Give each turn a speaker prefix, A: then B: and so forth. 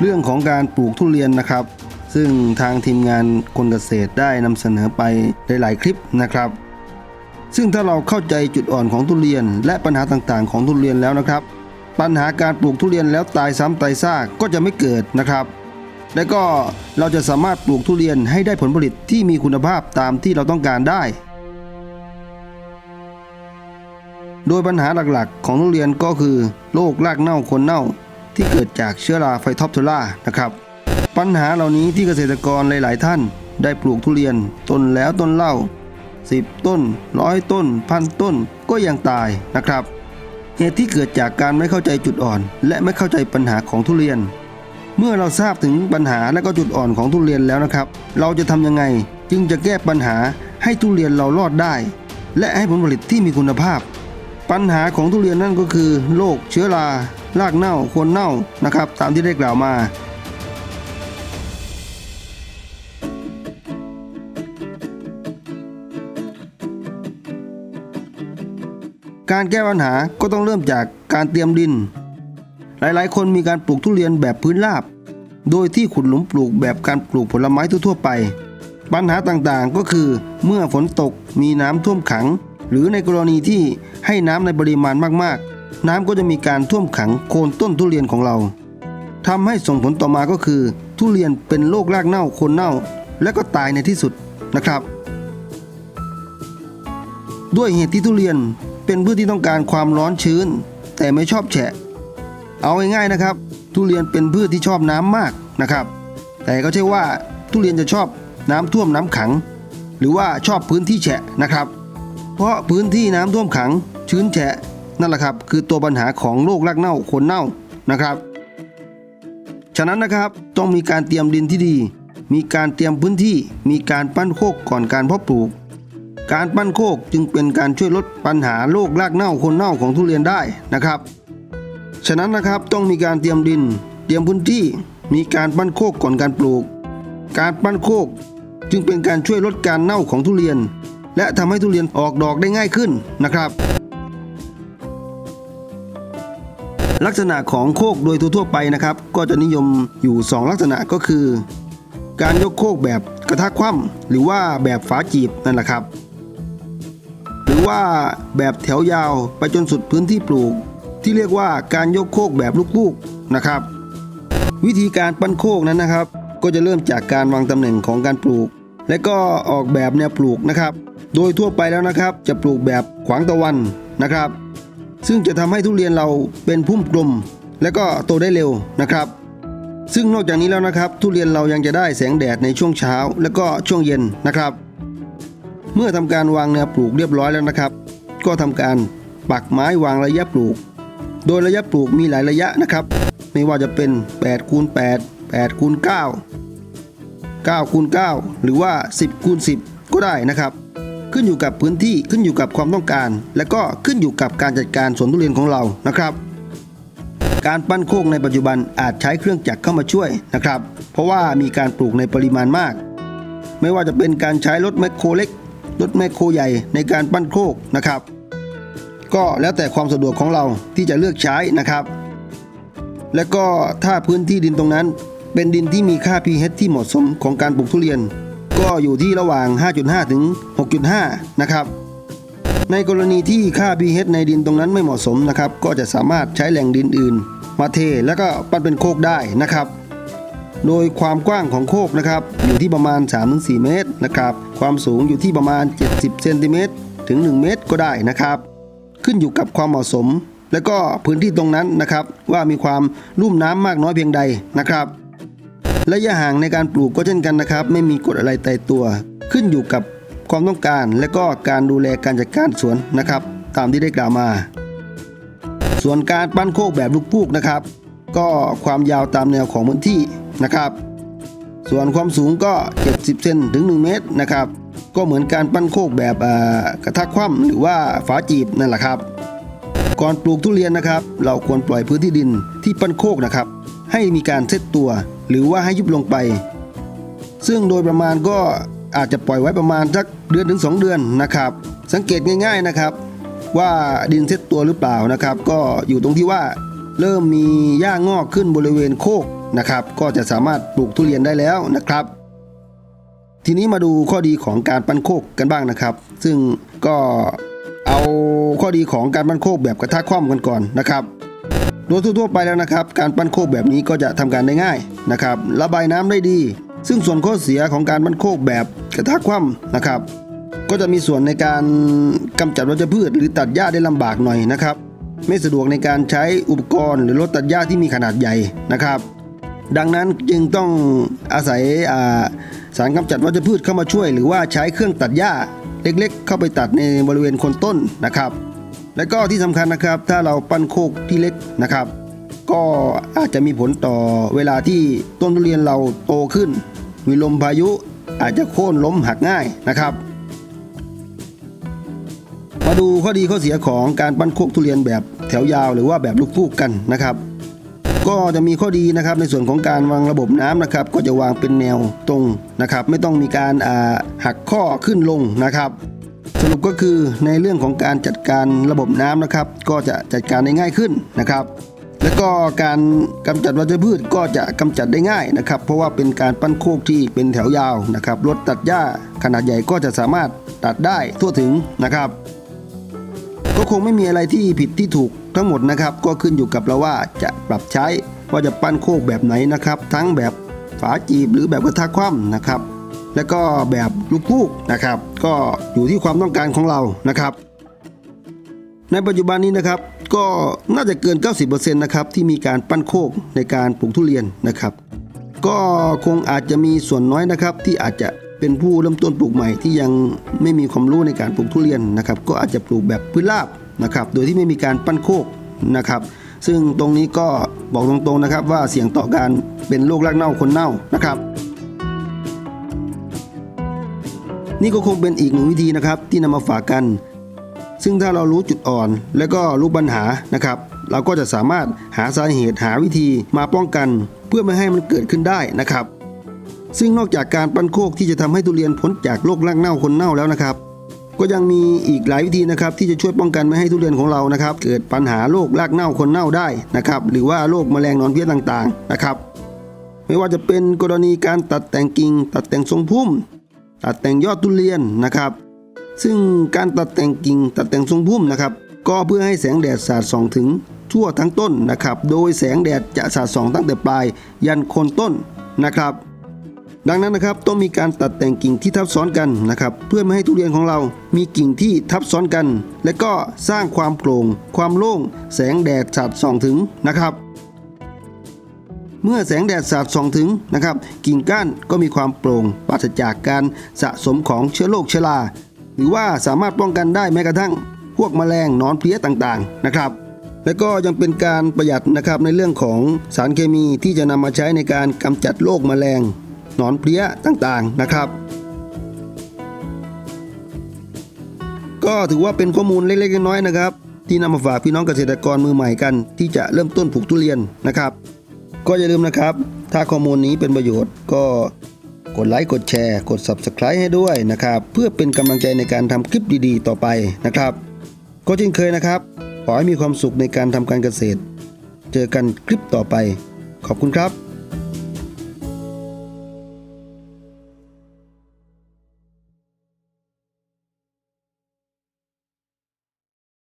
A: เรื่องของการปลูกทุเรียนนะครับ ซึ่งทางทีมงานคนเกษตรได้นำเสนอไปหลาย ๆ คลิปนะครับ ซึ่งถ้าเราเข้าใจจุดอ่อนของทุเรียน และปัญหาต่างๆ ของทุเรียนแล้วนะครับ ปัญหาการปลูกทุเรียนแล้วตายซ้ำตายซากก็จะไม่เกิดนะครับ และก็เราจะสามารถปลูกทุเรียนให้ได้ผลผลิตที่มีคุณภาพตามที่เราต้องการได้โดยปัญหาหลักๆ ของทุเรียนก็คือโรครากเน่าคนเน่า ที่เกิดจากเชื้อราไฟทอปทูล่านะครับ ปัญหาเหล่านี้ที่เกษตรกรหลาย ๆ ท่าน ได้ปลูกทุเรียนต้นแล้วต้นเล่า 10 ต้นร้อยต้น พันต้นก็ยังตายนะครับเหตุที่เกิดจากการไม่เข้าใจจุดอ่อน และไม่เข้าใจปัญหาของทุเรียน เมื่อเราทราบถึงปัญหาและก็จุดอ่อนของทุเรียนแล้วนะครับ เราจะทำยังไงจึงจะแก้ปัญหาให้ทุเรียนเรารอดได้ และให้ผลผลิตที่มีคุณภาพ ปัญหาของทุเรียนนั่นก็คือโรคเชื้อรา รากเน่าโคนเน่านะครับ ตามที่ได้กล่าวมาการแก้ปัญหาก็ต้องเริ่มจากการเตรียมดิน หลายๆ คนมีการปลูกทุเรียนแบบพื้นราบ โดยที่ขุดหลุมปลูกแบบการปลูกผลไม้ทั่วๆไป ปัญหาต่างๆก็คือ เมื่อฝนตกมีน้ำท่วมขัง หรือในกรณีที่ให้น้ำในปริมาณมากๆ น้ำก็จะมีการท่วมขังโคนต้นทุเรียนของเราทำให้ส่งผลต่อมาก็คือ ทุเรียนเป็นโรครากเน่าโคนเน่า และก็ตายในที่สุดนะครับ ด้วยเหตุที่ทุเรียนเป็นพืชที่ต้องการความร้อนชื้น แต่ไม่ชอบแฉะ เอาง่ายๆนะครับ ทุเรียนเป็นพืชที่ชอบน้ำมากนะครับ แต่ก็ใช่ว่าทุเรียนจะชอบน้ำท่วมน้ำขัง หรือว่าชอบพื้นที่แฉะนะครับ เพราะพื้นที่น้ำท่วมขังชื้นแฉะ นั่นแหละครับ คือตัวปัญหาของโรครากเน่าคนเน่านะครับ ฉะนั้นนะครับต้องมีการเตรียมดินที่ดี มีการเตรียมพื้นที่ มีการปั้นโคกก่อนการเพาะปลูก การปั้นโคกจึงเป็นการช่วยลดปัญหาโรครากเน่าคนเน่าของทุเรียนได้นะครับ ฉะนั้นนะครับต้องมีการเตรียมดิน เตรียมพื้นที่ มีการปั้นโคกก่อนการปลูก การปั้นโคกจึงเป็นการช่วยลดการเน่าของทุเรียน และทำให้ทุเรียนออกดอกได้ง่ายขึ้นนะครับ ลักษณะของโคกโดยทั่วไปนะครับ ก็จะนิยมอยู่ 2 ลักษณะก็คือ การยกโคกแบบกระทะคว่ำหรือว่าแบบฝาจีบนั่นแหละครับ หรือว่าแบบแถวยาวไปจนสุดพื้นที่ปลูก ที่เรียกว่าการยกโคกแบบลูกๆนะครับ วิธีการปั้นโคกนั้นนะครับ ก็จะเริ่มจากการวางตำแหน่งของการปลูก และก็ออกแบบแนวปลูกนะครับ โดยทั่วไปแล้วนะครับ จะปลูกแบบขวางตะวันนะครับ ซึ่งจะทำให้ทุเรียนเราเป็นพุ่มกลม และก็โตได้เร็วนะครับ ซึ่งนอกจากนี้แล้วนะครับ ทุเรียนเรายังจะได้แสงแดดในช่วงเช้า และก็ช่วงเย็นนะครับ เมื่อทำการวางแนวปลูกเรียบร้อยแล้วนะครับ ก็ทำการปักไม้วางระยะปลูก โดยระยะปลูกมีหลายระยะนะครับ ไม่ว่าจะเป็น8คูณ8 8คูณ9 9คูณ9หรือว่า 10คูณ10 ก็ได้นะครับ ขึ้นอยู่กับพื้นที่ขึ้นอยู่กับความต้องการ และก็ขึ้นอยู่กับการจัดการสวนทุเรียนของเรานะครับการปั้นโคกในปัจจุบันอาจใช้เครื่องจักรเข้ามาช่วยนะครับ เพราะว่ามีการปลูกในปริมาณมาก ไม่ว่าจะเป็นการใช้รถแมคโครเล็ก รถแมคโครใหญ่ในการปั้นโคกนะครับ ก็แล้วแต่ความสะดวกของเราที่จะเลือกใช้นะครับ และก็ถ้าพื้นที่ดินตรงนั้น เป็นดินที่มีค่า pH ที่เหมาะสมของการปลูกทุเรียน ก็อยู่ที่ระหว่าง 5.5 ถึง 6.5 นะครับ ในกรณีที่ค่า pH ในดินตรงนั้นไม่เหมาะสมนะครับ ก็จะสามารถใช้แหล่งดินอื่น มาเทแล้วก็ปั้นเป็นโคกได้นะครับ โดยความกว้างของโคกนะครับอยู่ที่ประมาณ 3-4 เมตรนะครับ ความสูงอยู่ที่ประมาณ 70 เซนติเมตรถึง 1 เมตรก็ได้นะครับ ขึ้นอยู่กับความเหมาะสม และก็พื้นที่ตรงนั้นนะครับ ว่ามีความลุ่มน้ำมากน้อยเพียงใดนะครับ ระยะห่างในการปลูกก็เช่นกันนะครับ ไม่มีกฎอะไรตายตัว ขึ้นอยู่กับความต้องการ และก็การดูแลการจัดการสวนนะครับ ตามที่ได้กล่าวมา ส่วนการปั้นโคกแบบลูกพูกนะครับ ก็ความยาวตามแนวของพื้นที่นะครับ ส่วนความสูงก็ 70เซนถึง 1 เมตรนะครับ ก็เหมือนการปั้นโคกแบบกระทะคว่ำหรือว่าฝาจีบนั่นแหละครับ ก่อนปลูกทุเรียนนะครับ เราควรปล่อยพื้นที่ดินที่ปั้นโคกนะครับ ให้มีการเซตตัว หรือว่าให้ยุบลงไป ซึ่งโดยประมาณก็อาจจะปล่อยไว้ประมาณสักเดือนถึง 2 เดือนนะครับ สังเกตง่าย ๆนะครับ ว่าดินเซตตัวหรือเปล่านะครับ ก็อยู่ตรงที่ว่าเริ่มมีหญ้างอกขึ้นบริเวณโคกนะครับ ก็จะสามารถปลูกทุเรียนได้แล้วนะครับ ทีนี้มาดูข้อดีของการปั้นโคกกันบ้างนะครับ ซึ่งก็เอาข้อดีของการปั้นโคกแบบกระทะคว่ำกันก่อนนะครับ โดยทั่วๆไปแล้วนะครับ การปั้นโคกแบบนี้ก็จะทำการได้ง่ายนะครับระบายน้ำได้ดี ซึ่งส่วนข้อเสียของการปั้นโคกแบบกระทะคว่ำนะครับ ก็จะมีส่วนในการกำจัดวัชพืช หรือตัดหญ้าได้ลำบากหน่อยนะครับ ไม่สะดวกในการใช้อุปกรณ์หรือรถตัดหญ้าที่มีขนาดใหญ่นะครับ ดังนั้นจึงต้องอาศัยาสารกำจัดวัชพืชเข้ามาช่วย หรือว่าใช้เครื่องตัดหญ้าเล็กๆ เข้าไปตัดในบริเวณโคนต้นนะครับ และก็ที่สำคัญนะครับ ถ้าเราปั้นโคกที่เล็กนะครับ ก็อาจจะมีผลต่อเวลาที่ต้นทุเรียนเราโตขึ้น มีลมพายุอาจจะโค่นล้มหักง่ายนะครับมาดูข้อดีข้อเสียของการปั้นโคกทุเรียนแบบแถวยาวหรือว่าแบบลูกฟูกกันนะครับ ก็จะมีข้อดีนะครับในส่วนของการวางระบบน้ำนะครับ ก็จะวางเป็นแนวตรงนะครับ ไม่ต้องมีการาหักข้อขึ้นลงนะครับ สรุปก็คือในเรื่องของการจัดการระบบน้ำนะครับ ก็จะจัดการได้ง่ายขึ้นนะครับ แล้วก็การกำจัดวัชพืชก็จะกำจัดได้ง่ายนะครับ เพราะว่าเป็นการปั้นโคกที่เป็นแถวยาวนะครับรถตัดหญ้าขนาดใหญ่ก็จะสามารถตัดได้ทั่วถึงนะครับ ก็คงไม่มีอะไรที่ผิดที่ถูกทั้งหมดนะครับ ก็ขึ้นอยู่กับเราว่าจะปรับใช้ว่าจะปั้นโคกแบบไหนนะครับ ทั้งแบบฝาจีบหรือแบบกระทะคว่ำนะครับ แล้วก็แบบลูกพูกนะครับ ก็อยู่ที่ความต้องการของเรานะครับ ในปัจจุบันนี้นะครับ ก็น่าจะเกิน 90%นะครับที่มีการปั้นโคกในการปลูกทุเรียนนะครับ ก็คงอาจจะมีส่วนน้อยนะครับ ที่อาจจะเป็นผู้เริ่มต้นปลูกใหม่ที่ยังไม่มีความรู้ในการปลูกทุเรียนนะครับ ก็อาจจะปลูกแบบพื้นราบนะครับ โดยที่ไม่มีการปั้นโคกนะครับ ซึ่งตรงนี้ก็บอกตรงๆนะครับว่าเสี่ยงต่อการเป็นโรครากเน่าคนเน่านะครับ นี่ก็คงเป็นอีกหนึ่งวิธีนะครับที่นำมาฝากกัน ซึ่งถ้าเรารู้จุดอ่อน และก็รู้ปัญหานะครับ เราก็จะสามารถหาสาเหตุหาวิธีมาป้องกัน เพื่อไม่ให้มันเกิดขึ้นได้นะครับ ซึ่งนอกจากการปั้นโคกที่จะทำให้ทุเรียนพ้นจากโรครากเน่าคนเน่าแล้วนะครับ ก็ยังมีอีกหลายวิธีนะครับที่จะช่วยป้องกันไม่ให้ทุเรียนของเรานะครับ เกิดปัญหาโรครากเน่าคนเน่าได้นะครับหรือว่าโรคแมลงนอนเพี้ยต่างๆนะครับไม่ว่าจะเป็นกรณีการตัดแต่งกิ่งตัดแต่งทรงพุ่ม ตัดแต่งยอดทุเรียนนะครับ ซึ่งการตัดแต่งกิ่งตัดแต่งทรงพุ่มนะครับ ก็เพื่อให้แสงแดดสาดส่องถึงทั่วทั้งต้นนะครับ โดยแสงแดดจะสาดส่องตั้งแต่ปลายยันโคนต้นนะครับ ดังนั้นนะครับต้องมีการตัดแต่งกิ่งที่ทับซ้อนกันนะครับ เพื่อไม่ให้ทุเรียนของเรามีกิ่งที่ทับซ้อนกัน และก็สร้างความโปร่ง ความโล่ง แสงแดดสาดส่องถึงนะครับ เมื่อแสงแดดสาดส่องถึงนะครับ กิ่งก้านก็มีความโปร่งปราศจากการสะสมของเชื้อโรคเชื้อราหรือว่าสามารถป้องกันได้แม้กระทั่ง พวกแมลงนอนเพลี้ยต่างๆนะครับ และก็ยังเป็นการประหยัดนะครับในเรื่องของสารเคมีที่จะนำมาใช้ในการกำจัดโรคแมลงนอนเพลี้ยต่างๆนะครับก็ถือว่าเป็นข้อมูลเล็กๆน้อยๆนะครับ ที่นำมาฝากพี่น้องเกษตรกรมือใหม่กัน ที่จะเริ่มต้นปลูกทุเรียนนะครับ ก็อย่าลืมนะครับ ถ้าข้อมูลนี้เป็นประโยชน์ก็กดไลค์กดแชร์ กด Subscribe ให้ด้วยนะครับ เพื่อเป็นกำลังใจในการทำคลิปดีๆ ต่อไปนะครับ ก็เช่นเคยนะครับ ขอให้มีความสุขในการทำการเกษตร เจอกันคลิปต่อไป ขอบคุณครับ